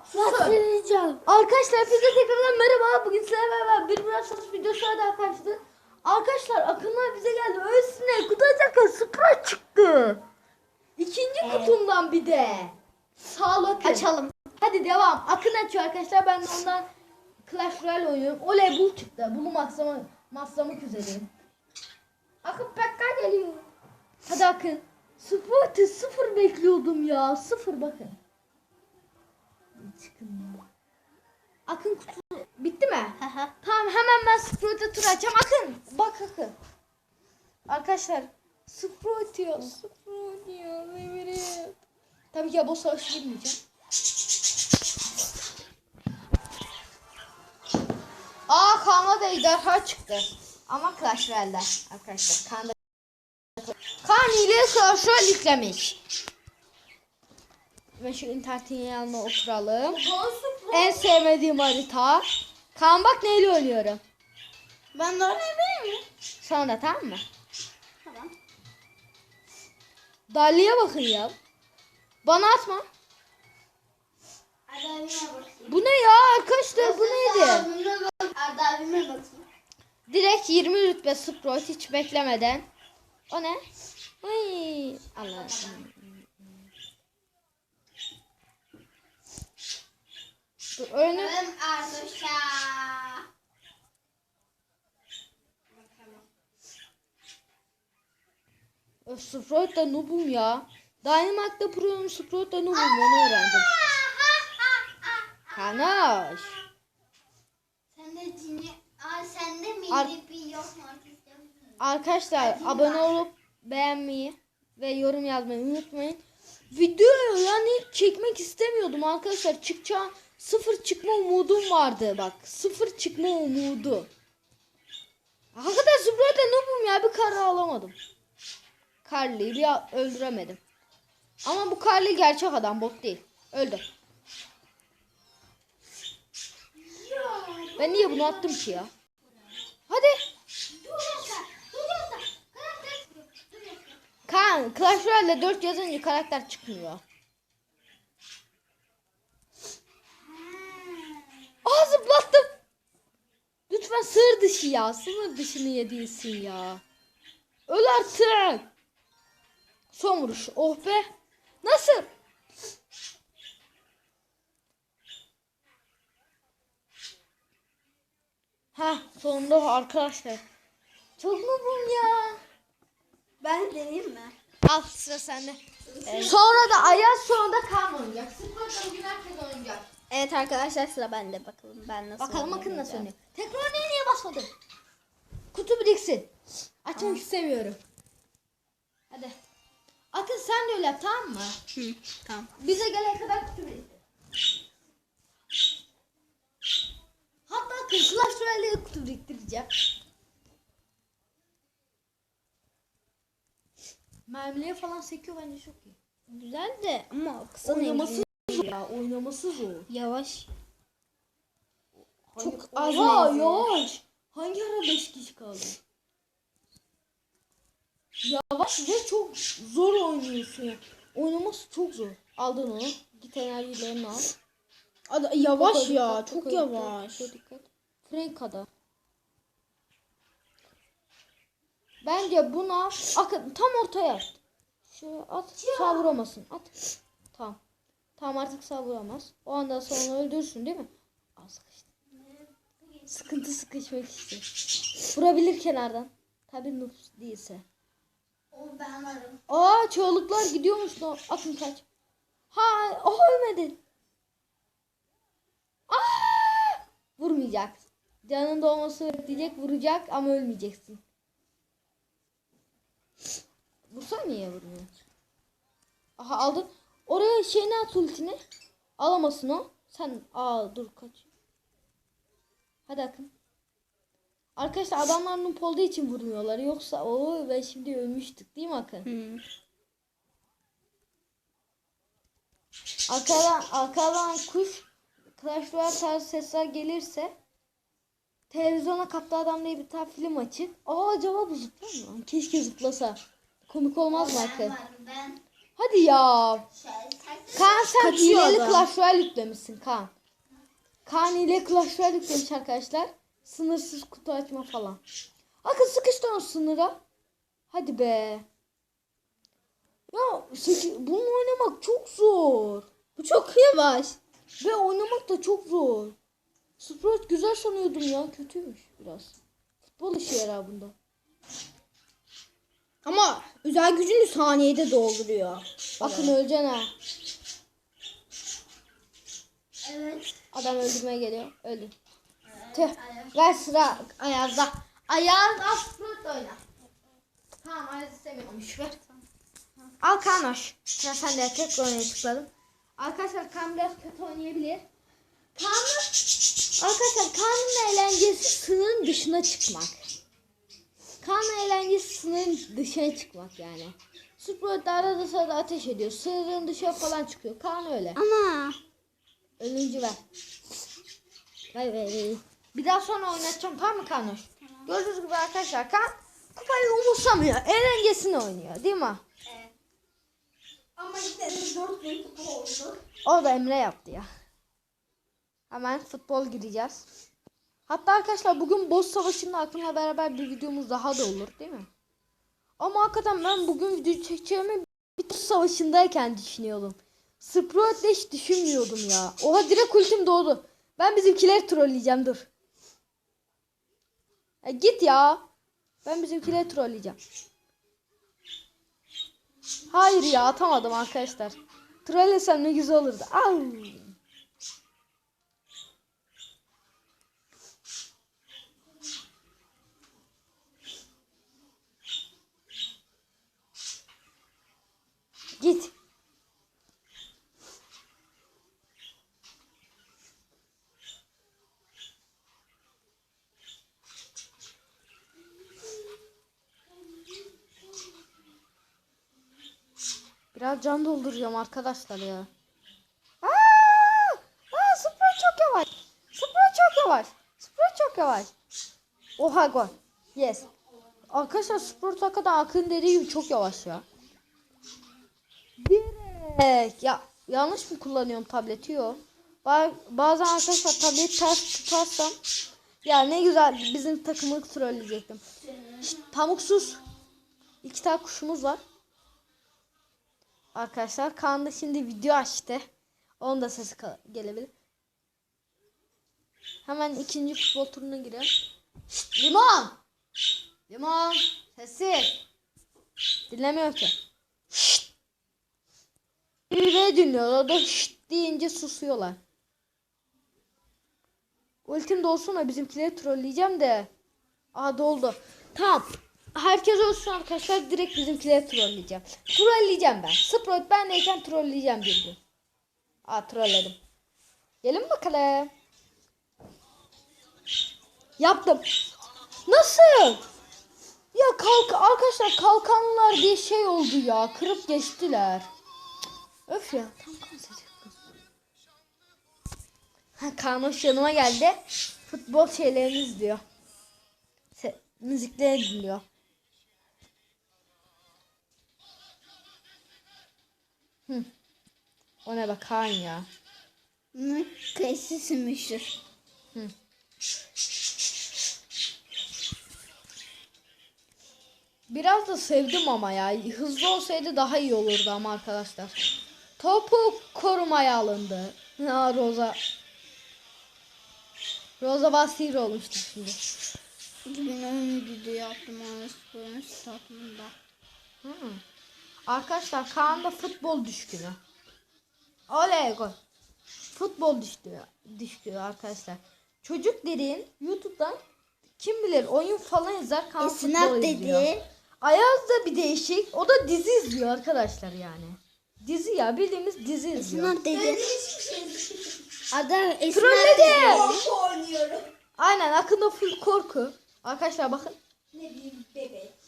Bastıracağım. Arkadaşlar hepinize tekrardan merhaba. Bugün sizlerle beraber bir biraz satış videosu daha karşıda. Arkadaşlar akınlar bize geldi. Öylesine kutu açarken Sprite çıktı. İkinci kutumdan bir de. Sağ ol Akın. Açalım. Hadi devam. Akın açıyor arkadaşlar. Ben de ondan Clash Royale oynuyorum. Oley bu çıktı. Bunu maksama, maslamak üzereyim. Akın Pekka geliyor. Hadi Akın. Sprite sıfır bekliyordum ya. Sıfır bakın. Çıkın ya. Akın kutu bitti mi? Tamam hemen ben Sprite'e tur açacağım. Akın bak Akın. Arkadaşlar Sprite ya Sprite ya Mehmet. Tabii ki ya bu savaşı girmeyeceğim. Aa Kaan'a da ejderha çıktı. Ama Clash Royale'de arkadaşlar. Kaan'da Kaan ile Clash Royale yüklemiş. Ve şu internetin yanına oturalım. En sevmediğim harita. Kaan bak neyle oynuyorum. Ben de oynayabilir miyim? Sonra tamam mı? Tamam. Dali'ye bakın ya. Bana atma. Bu ne ya arkadaşlar bu neydi? Bakayım. Direkt 20 rütbe Sprite hiç beklemeden. O ne? Ay Allah'ım. Dur oyunu Benim Arduşa. Sprite da noobum ya. Dynamite'da Pro'nun Sprite da noobum onu öğrendim. Kanaş. Sen de cini... Aa sen de Ar- milli bir yok mu? Arkadaşlar abone olup beğenmeyi ve yorum yazmayı unutmayın. Videoyu yani çekmek istemiyordum arkadaşlar. Çıkacağım sıfır çıkma umudum vardı bak. Sıfır çıkma umudu. Hakikaten Sprite'de noobum ya bir kara alamadım. Carly'yi bir öldüremedim. Ama bu Carly gerçek adam bot değil. Öldü. Ben niye bunu attım ki ya? Hadi. Kan Clash Royale'de 4 yazınca karakter çıkmıyor. Aa zıplattım. Lütfen sığır dışı ya. Sığır dışını yediysin ya. Öl artık. Son vuruş. Oh be. Nasıl? Ha sonunda arkadaşlar. Çok mutluyum ya. Ben deneyeyim mi? Al sıra sende. Sonra da Ayaz sonra da Kaan oynayacak. Sıfırda bugün herkes oynayacak. Evet arkadaşlar sıra bende bakalım ben nasıl Bakalım Akın nasıl oynuyor. Tekrar niye niye basmadın? Kutu biriksin. Açmak istemiyorum. Hadi. Akın sen de öyle yap tamam mı? Hı, tamam. Bize gelene kadar kutu biriktir. Hatta Akın Clash Royale'de kutu biriktireceğim. Mermileri falan sekiyor bence çok iyi. Güzel de ama kısa Oynaması ya. Oynaması zor. Yavaş. Çok Çok az menzili. yavaş. Hangi ara 5 kişi kaldı? Yavaş ve çok zor oynuyorsun. ya. Oynaması çok zor. Aldın onu. Git enerjilerini al. Ad- yavaş ya dikkat, çok çok yavaş. Dikkat, çok dikkat. Franka'da. Bence buna akın tam ortaya at. Şöyle at. Sağ vuramasın. At. Tamam. Tamam artık sağ vuramaz. O anda sonra öldürsün değil mi? Al sıkıştı. Sıkıntı sıkışmak işte. Vurabilir kenardan. Tabii noob değilse. O ben varım. Aa çoğuluklar gidiyormuş lan. Akın kaç. Ha, oh ölmedin. Aa! Vurmayacak. Canın dolması diyecek vuracak ama ölmeyeceksin. Vursan niye vurmuyor? Aha aldın. Oraya şeyini at ultini. Alamasın o. Sen aa dur kaç. Hadi Akın. Arkadaşlar adamlar noob olduğu için vurmuyorlar. Yoksa o ve şimdi ölmüştük değil mi Akın? Hı. Arkadan, arkadan kuş Clash Royale tarzı sesler gelirse televizyona kaplı adam diye bir tane film açık. Aa acaba bu zıplar mı? Keşke zıplasa. Komik olmaz mı Ben Akın? varım ben. Hadi ya. Kaan sen Kaçıyor hileli adam. Clash Royale yüklemişsin Kaan. Kaan ile Clash Royale yüklemiş arkadaşlar. Sınırsız kutu açma falan. Bakın sıkıştı o sınıra. Hadi be. Ya seki- bunu oynamak çok zor. Bu çok yavaş. Ve oynamak da çok zor. Sprite güzel sanıyordum ya. Kötüymüş biraz. Futbol işi yarar bunda. Ama özel gücünü saniyede dolduruyor. Bakın öleceksin ha. Evet. Adam öldürmeye geliyor. Öldü. Tüh. Ver sıra Ayaz'da. Ayaz Sprite oyna. Tamam Ayaz istemiyormuş. Ver. Al Kanoş. Ya sen de tekrar oynaya tıkladım. Arkadaşlar Kaan biraz kötü oynayabilir. Kaan'ın Arkadaşlar Kaan'ın eğlencesi sınırın dışına çıkmak. Kaan'ın eğlencesi sınırın dışına çıkmak yani. Sprite arada sırada ateş ediyor. Sınırın dışına falan çıkıyor. Kaan öyle. Ama Ölüncü ver. Ver ver. Bir daha sonra oynatacağım tamam mı Kanuş? Gördüğünüz gibi arkadaşlar Kan kupayı umursamıyor. Eğlencesini oynuyor değil mi? Evet. Ama işte de 4 bin kupa oldu. O da Emre yaptı ya. Hemen futbol gireceğiz. Hatta arkadaşlar bugün boss savaşının aklına beraber bir videomuz daha da olur değil mi? Ama hakikaten ben bugün video çekeceğimi bir boss savaşındayken düşünüyordum. Sprout'le hiç düşünmüyordum ya. Oha direkt ultim doğdu. Ben bizimkileri trolleyeceğim dur. Ya git ya. Ben bizimkileri trolleyeceğim. Hayır ya atamadım arkadaşlar. Trollesem ne güzel olurdu. Au. Git. Biraz can dolduracağım arkadaşlar ya. Aa! Aa, Sprite çok yavaş. Sprite çok yavaş. Sprite çok yavaş. Oha gol. Yes. Arkadaşlar Sprite hakikaten Akın dediği gibi çok yavaş ya. Direkt. Ya yanlış mı kullanıyorum tableti yok. Ba- Bazen arkadaşlar tableti ters tutarsam ya ne güzel bizim takımı trolleyecektim. Şşt, pamuksuz. İki tane kuşumuz var. Arkadaşlar Kaan da şimdi video açtı. Onun da sesi gelebilir. Hemen ikinci futbol turuna. Şşt, limon! Limon! Sessiz! Dinlemiyor ki. Şşt! Biri dinliyor. O da şşt deyince susuyorlar. Ultim dolsun da bizimkileri trolleyeceğim de. Aa doldu. Tamam. Herkes olsun arkadaşlar. Direkt bizimkileri trolleyeceğim. Trolleyeceğim ben. Sprite bendeyken trolleyeceğim bir gün. Aa trolledim. Gelin bakalım. Yaptım. Nasıl? Ya kalk arkadaşlar kalkanlar diye şey oldu ya. Kırıp geçtiler. Öf ya. Tam. Ha Kanuş yanıma geldi. Futbol şeylerini izliyor. Se müziklerini dinliyor. Hı. O ne be Kaan ya. Bunu kayısı sürmüştür. Biraz da sevdim ama ya. Hızlı olsaydı daha iyi olurdu ama arkadaşlar. Topu korumaya alındı. Ha Roza. Roza Basir olmuştu şimdi. Bugün oyun video yaptım Anaspo'nun statında. Hı. Arkadaşlar Kaan da futbol düşkünü. Oley gol. Futbol düşkünü, düşkünü arkadaşlar. Çocuk dediğin YouTube'dan kim bilir oyun falan izler Kaan futbol Esnaf izliyor. dedi. Ayaz da bir değişik. O da dizi izliyor arkadaşlar yani. Dizi ya bildiğimiz dizi izliyor. Esnaf dedi. hiçbir şey Adı Esnaf Trolledi. dedi. Korku oynuyorum. Aynen akında full korku. Arkadaşlar bakın. Ne bileyim bebek.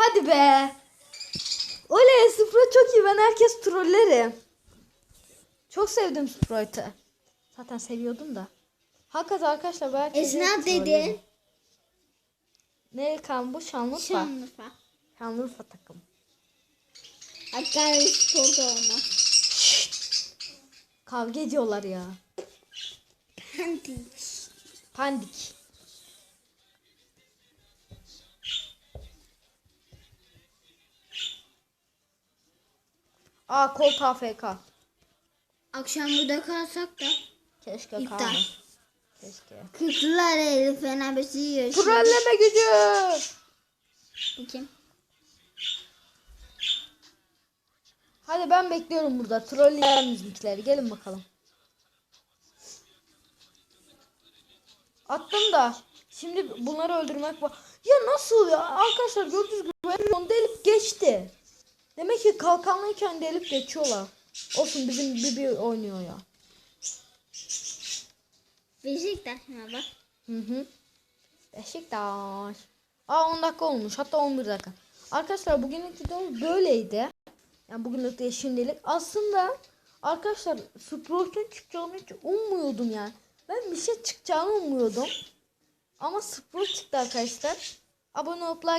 Hadi be. Oley Sprite çok iyi. Ben herkes trollerim. Çok sevdim Sprite'ı. Zaten seviyordum da. Hakikaten arkadaşlar herkesi Esnaf dedi. Ne kan bu? Şanlıurfa. Şanlıurfa. Şanlıurfa takım. Hakkari spor da olmaz. Kavga ediyorlar ya. Pandik. Aa Colt AFK. Akşam burada kalsak da Keşke İptal. kalma. Keşke. kırklar Elif Fenerbahçe yiyor. Trolleme gücü. Bu kim? Hadi ben bekliyorum burada. Trolleyen bizimkileri. Gelin bakalım. Attım da. Şimdi bunları öldürmek var. Ya nasıl ya? Arkadaşlar gördüğünüz gibi benim onu delip geçti. Demek ki kalkanlıyken delip geçiyorlar. Olsun bizim Bibi oynuyor ya. Beşiktaş mı bak? Hı hı. Beşiktaş. Aa 10 dakika olmuş. Hatta 11 dakika. Arkadaşlar bugünlük videomuz böyleydi. Yani bugünlük de şimdilik. Aslında arkadaşlar Sprout'un çıkacağını hiç ummuyordum yani. Ben bir şey çıkacağını ummuyordum. Ama Sprout çıktı arkadaşlar. Abone olup like